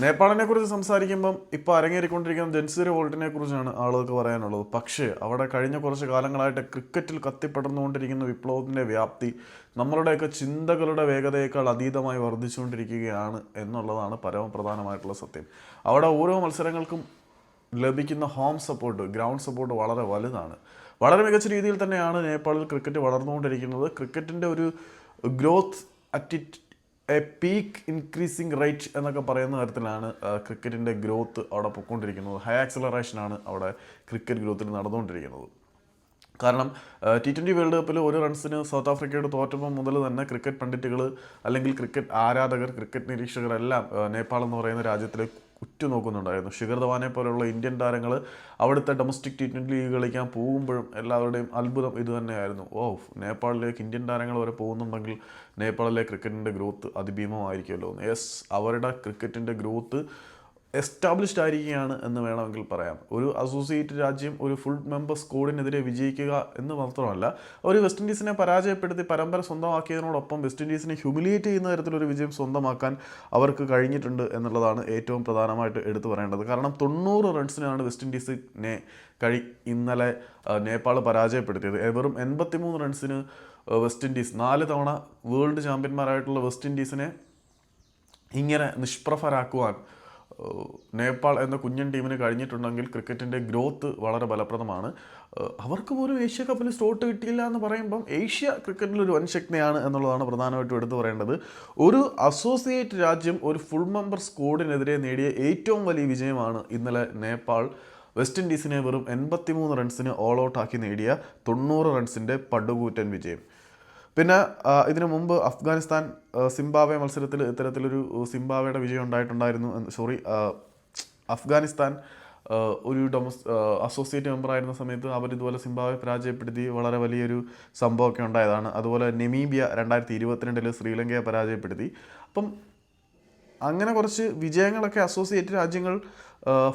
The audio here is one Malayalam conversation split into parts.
നേപ്പാളിനെ കുറിച്ച് സംസാരിക്കുമ്പം ഇപ്പോൾ അരങ്ങേറിക്കൊണ്ടിരിക്കുന്ന ജൻസീർ വോൾട്ടിനെ കുറിച്ചാണ് ആളുകൾക്ക് പറയാനുള്ളത്. പക്ഷേ അവിടെ കഴിഞ്ഞ കുറച്ച് കാലങ്ങളായിട്ട് ക്രിക്കറ്റിൽ കത്തിപ്പടർന്നുകൊണ്ടിരിക്കുന്ന വിപ്ലവത്തിന്റെ വ്യാപ്തി നമ്മളുടെയൊക്കെ ചിന്തകളുടെ വേഗതയേക്കാൾ അതീതമായി വർദ്ധിച്ചുകൊണ്ടിരിക്കുകയാണ് എന്നുള്ളതാണ് പരമപ്രധാനമായിട്ടുള്ള സത്യം. അവിടെ ഓരോ മത്സരങ്ങൾക്കും ലഭിക്കുന്ന ഹോം സപ്പോർട്ട് ഗ്രൗണ്ട് സപ്പോർട്ട് വളരെ വലുതാണ്. വളരെ മികച്ച രീതിയിൽ തന്നെയാണ് നേപ്പാളിൽ ക്രിക്കറ്റ് വളർന്നുകൊണ്ടിരിക്കുന്നത്. ക്രിക്കറ്റിന്റെ ഒരു growth at a peak increasing rate എന്നൊക്കെ പറയുന്ന തരത്തിലാണ് ക്രിക്കറ്റിന്റെ ഗ്രോത്ത് അവിടെ പൊയ്ക്കൊണ്ടിരിക്കുന്നത് ഹൈ ആക്സലറേഷനാണ് അവിടെ ക്രിക്കറ്റ് ഗ്രോത്തിൽ നടന്നുകൊണ്ടിരിക്കുന്നത്. കാരണം ടി ട്വന്റി വേൾഡ് കപ്പിൽ ഒരു റൺസിന് സൗത്ത് ആഫ്രിക്കയോട് തോറ്റപ്പോൾ മുതൽ തന്നെ ക്രിക്കറ്റ് പണ്ഡിറ്റുകൾ അല്ലെങ്കിൽ ക്രിക്കറ്റ് ആരാധകർ ക്രിക്കറ്റ് നിരീക്ഷകരെല്ലാം നേപ്പാൾ എന്ന് പറയുന്ന രാജ്യത്തിലേക്ക് ഉറ്റുനോക്കുന്നുണ്ടായിരുന്നു. ശിഖർ ധവാനെ പോലെയുള്ള ഇന്ത്യൻ താരങ്ങൾ അവിടുത്തെ ഡൊമസ്റ്റിക് ടി ട്വന്റി ലീഗ് കളിക്കാൻ പോകുമ്പോഴും എല്ലാവരുടെയും അത്ഭുതം ഇത് തന്നെയായിരുന്നു. ഓ നേപ്പാളിലേക്ക് ഇന്ത്യൻ താരങ്ങൾ വരെ പോകുന്നുണ്ടെങ്കിൽ നേപ്പാളിലെ ക്രിക്കറ്റിന്റെ ഗ്രോത്ത് അതിഭീമമായിരിക്കുമല്ലോ. യെസ് അവരുടെ ക്രിക്കറ്റിന്റെ ഗ്രോത്ത് എസ്റ്റാബ്ലിഷ്ഡ് ആയിരിക്കുകയാണ് എന്ന് വേണമെങ്കിൽ പറയാം. ഒരു അസോസിയേറ്റ് രാജ്യം ഒരു ഫുൾ മെമ്പർ സ്കോഡിനെതിരെ വിജയിക്കുക എന്ന് മാത്രമല്ല ഒരു വെസ്റ്റ് ഇൻഡീസിനെ പരാജയപ്പെടുത്തി പരമ്പര സ്വന്തമാക്കിയതിനോടൊപ്പം വെസ്റ്റ് ഇൻഡീസിനെ ഹ്യൂമിലിയേറ്റ് ചെയ്യുന്ന തരത്തിലൊരു വിജയം സ്വന്തമാക്കാൻ അവർക്ക് കഴിഞ്ഞിട്ടുണ്ട് എന്നുള്ളതാണ് ഏറ്റവും പ്രധാനമായിട്ട് എടുത്തു പറയേണ്ടത്. കാരണം തൊണ്ണൂറ് റൺസിനാണ് വെസ്റ്റ് ഇൻഡീസിനെ കഴി ഇന്നലെ നേപ്പാൾ പരാജയപ്പെടുത്തിയത്. വെറും എൺപത്തിമൂന്ന് റൺസിന് വെസ്റ്റ് ഇൻഡീസ് നാല് തവണ വേൾഡ് ചാമ്പ്യന്മാരായിട്ടുള്ള വെസ്റ്റ് ഇൻഡീസിനെ ഇങ്ങനെ നിഷ്പ്രഭരാക്കുവാൻ നേപ്പാൾ എന്ന കുഞ്ഞൻ ടീമിന് കഴിഞ്ഞിട്ടുണ്ടെങ്കിൽ ക്രിക്കറ്റിന്റെ ഗ്രോത്ത് വളരെ ഫലപ്രദമാണ്. അവർക്ക് പോലും ഏഷ്യ കപ്പിൽ സ്ലോട്ട് കിട്ടിയില്ല എന്ന് പറയുമ്പം ഏഷ്യ ക്രിക്കറ്റിൽ ഒരു വൻശക്തിയാണ് എന്നുള്ളതാണ് പ്രധാനമായിട്ടും എടുത്തു പറയേണ്ടത്. ഒരു അസോസിയേറ്റ് രാജ്യം ഒരു ഫുൾ മെമ്പർ സ്ക്വാഡിനെതിരെ നേടിയ ഏറ്റവും വലിയ വിജയമാണ് ഇന്നലെ നേപ്പാൾ. വെസ്റ്റ് ഇൻഡീസിനെ വെറും എൺപത്തിമൂന്ന് റൺസിന് ഓൾ ഔട്ടാക്കി നേടിയ തൊണ്ണൂറ് റൺസിന്റെ പടുകൂറ്റൻ വിജയം. പിന്നെ ഇതിനു മുമ്പ് അഫ്ഗാനിസ്ഥാൻ സിംബാവെ മത്സരത്തിൽ ഇത്തരത്തിലൊരു സിംബാബ്വെയുടെ വിജയം ഉണ്ടായിട്ടുണ്ടായിരുന്നു സോറി അഫ്ഗാനിസ്ഥാൻ ഒരു ഡൊമസ് അസോസിയേറ്റ് മെമ്പർ ആയിരുന്ന സമയത്ത് അവർ ഇതുപോലെ സിംബാബ്വെ പരാജയപ്പെടുത്തി വളരെ വലിയൊരു സംഭവമൊക്കെ ഉണ്ടായതാണ്. അതുപോലെ നെമീബിയ രണ്ടായിരത്തി ഇരുപത്തിരണ്ടിൽ ശ്രീലങ്കയെ പരാജയപ്പെടുത്തി. അപ്പം അങ്ങനെ കുറച്ച് വിജയങ്ങളൊക്കെ അസോസിയേറ്റ് രാജ്യങ്ങൾ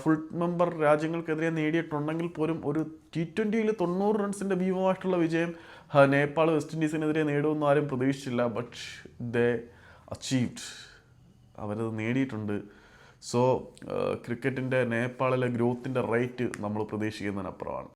ഫുൾ മെമ്പർ രാജ്യങ്ങൾക്കെതിരെ നേടിയിട്ടുണ്ടെങ്കിൽ പോലും ഒരു ടി ട്വന്റിയിൽ തൊണ്ണൂറ് റൺസിന്റെ ഭീമമായിട്ടുള്ള വിജയം നേപ്പാൾ വെസ്റ്റ് ഇൻഡീസിനെതിരെ നേടുമെന്ന് ആരും പ്രതീക്ഷിച്ചില്ല ബട്ട് ദേ അച്ചീവ്ഡ് അവരത് നേടിയിട്ടുണ്ട്. സോ ക്രിക്കറ്റിന്റെ നേപ്പാളിലെ ഗ്രോത്തിന്റെ റേറ്റ് നമ്മൾ പ്രതീക്ഷിക്കുന്നതിനപ്പുറമാണ്.